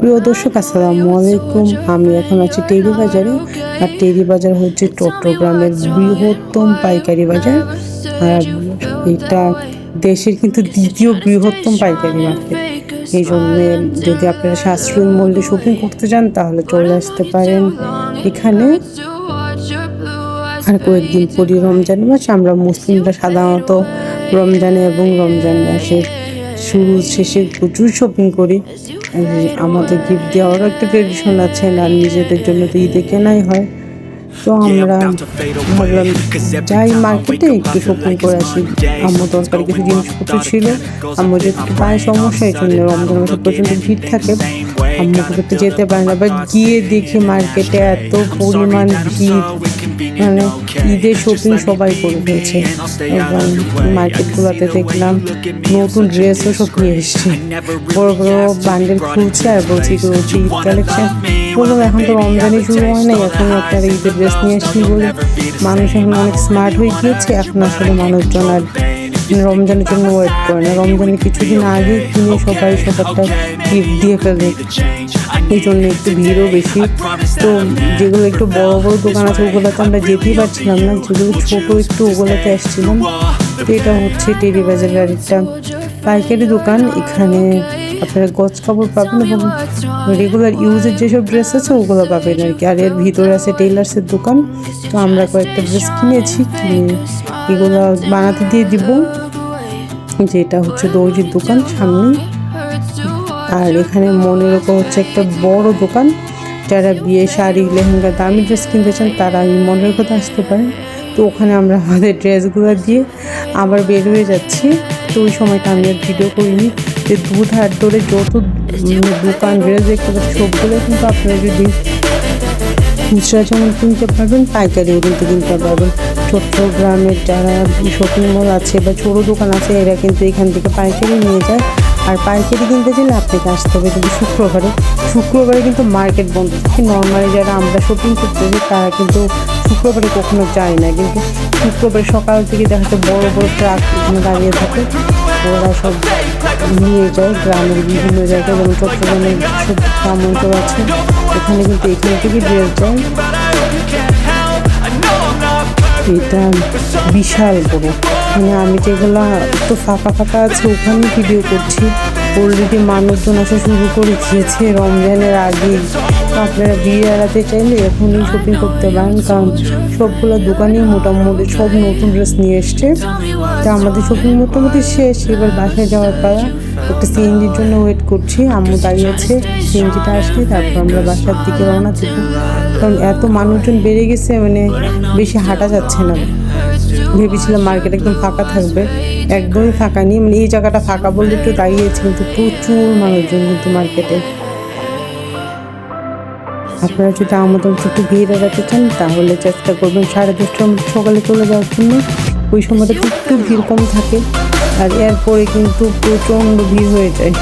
প্রিয় দর্শক, আসসালামু আলাইকুম। আমি এখন আছি টেরি বাজারে, আর টেরি বাজার হচ্ছে চট্টগ্রামের বৃহত্তম পাইকারি বাজার। আর এটা দেশের কিন্তু দ্বিতীয় বৃহত্তম পাইকারি মার্কেট। এই জন্য যদি আপনারা সাশ্রয়ী মূল্যে শপিং করতে চান, তাহলে চলে আসতে পারেন এখানে। আর কয়েকদিন পরই রমজান মাস, আমরা মুসলিমরা সাধারণত রমজানে এবং রমজান মাসের শুরু শেষে প্রচুর শপিং করি। আমাদের গিফট দেওয়ারও একটা ট্রেডিশন আছে আর নিজেদের জন্য তো ঈদে কেনাই হয়। তো আমরা ভাবলাম যাই মার্কেটে একটু শপিং করে আসি। আমার দরকারি কিছু জিনিসপত্র ছিল। আমার একটু পায়ে সমস্যা এই জন্য রমজান মাসে প্রচণ্ড ভিড় থাকে। আম্মু করতে যেতে পারে না বাট গিয়ে দেখি মার্কেটে এত পরিমাণ ভিড়। মানে ঈদের শপিং সবাই করে ফেলছে। এবং মার্কেটগুলোতে দেখলাম নতুন ড্রেসও সব নিয়ে এসছে। বড় বড় বান্ডেল খুলছে আর বলছি তো হচ্ছে ঈদ কালেকশন বললাম এখন তো রমজানই শুরু হয় নাই এখন একটা ঈদের ড্রেস নিয়ে আসছি বলে মানুষ এখন অনেক স্মার্ট হয়ে গিয়েছে এখন আসলে মানুষজন আর রমজানের জন্য ওয়েট করে না। রমজানের কিছুদিন আগে কিনে সবাই সবারটা গিফট দিয়ে ফেলে এই জন্য একটু ভিড়ও বেশি। তো যেগুলো একটু বড় বড় দোকান আছে, ওগুলোতে আমরা যেতেই পারছিলাম না। যেগুলো ছোট একটু, ওগুলোতে আসছিলাম। তো এটা হচ্ছে টেরি বাজারের একটা পাইকারি দোকান। এখানে আপনারা গজ কাপড় পাবেন এবং রেগুলার ইউজের যেসব ড্রেস আছে, ওগুলো পাবেন আর কি। আর এর ভিতরে আছে টেইলার্সের দোকান। তো আমরা কয়েকটা ড্রেস কিনেছি, কিনে এগুলো বানাতে দিয়ে দিব। যেটা হচ্ছে দর্জির দোকান সামনে আর এখানে মনের ওপর হচ্ছে একটা বড় দোকান, যারা বিয়ে শাড়ি, লেহেঙ্গা, দামি ড্রেস কিনতে চান তারা এই মনের কথা আসতে পারেন তো ওখানে আমরা আমাদের ড্রেসগুলো দিয়ে আবার বের হয়ে যাচ্ছি। তো ওই সময়টা আমি আর ভিডিও করিনি। যে দুধ হাট ধরে যত দোকান ড্রেস দেখতে পাচ্ছি সবগুলো কিন্তু আপনারা যদি খুচরা যেমন কিনতে পারবেন, পাইকারিও কিন্তু কিনতে পারবেন। ছোট্ট গ্রামের যারা শপিং মল আছে বা ছোটো দোকান আছে, এরা কিন্তু এখান থেকে পাইকারি নিয়ে যায়। আর পাইকারি কিনতে চাইলে আপনাকে আসতে হবে কিন্তু শুক্রবারে। শুক্রবারে কিন্তু মার্কেট বন্ধ। থাকে নর্মালি যারা আমরা শপিং করতে যাই, তারা কিন্তু শুক্রবারে কখনো যায় না। কিন্তু শুক্রবারে সকাল থেকে দেখা যায় বড় বড় ট্রাক এখানে দাঁড়িয়ে থাকে। ওরা সব নিয়ে যায় গ্রামের বিভিন্ন জায়গায়। যেমন চট্টগ্রামের সব গ্রাম অঞ্চল আছে। ওখানে কিন্তু এখান থেকে ড্রেস যায়। এটা বিশাল বড়। মানে আমি যেগুলো একটু ফাঁকা ফাঁকা আছে, ওখানে ভিডিও করছি। অলরেডি মানুষজন আসা শুরু করে দিয়েছে রমজানের আগে। তো আপনারা বিয়ে এড়াতে চাইলে এখনই শপিং করতে পারেন, কারণ সবগুলো দোকানেই মোটামুটি সব নতুন ড্রেস নিয়ে এসছে। তা আমাদের শপিং মোটামুটি শেষ, এবার বাসায় যাওয়ার পালা। একটা সিএনজির জন্য ওয়েট করছি। আম্মু দাঁড়িয়ে আছে সিএনজিটা আসলে তারপর আমরা বাসার দিকে রওনা দেবো কারণ এত মানুষজন বেড়ে গেছে মানে বেশি হাঁটা যাচ্ছে না। ভেবেছিলাম মার্কেট একদম ফাঁকা থাকবে। একদমই ফাঁকা নেই মানে এই জায়গাটা ফাঁকা বললে একটু দাঁড়িয়েছে, কিন্তু প্রচুর মানুষজন কিন্তু মার্কেটে আপনারা যদি আমাদের একটু ভিড় এড়াতে চান, তাহলে চেষ্টা করবেন। সাড়ে দশটার সকালে চলে যাওয়ার জন্য। ওই সময়টা একটু ভিড় কম থাকে। আর এরপরে কিন্তু প্রচণ্ড ভিড় হয়ে যায়।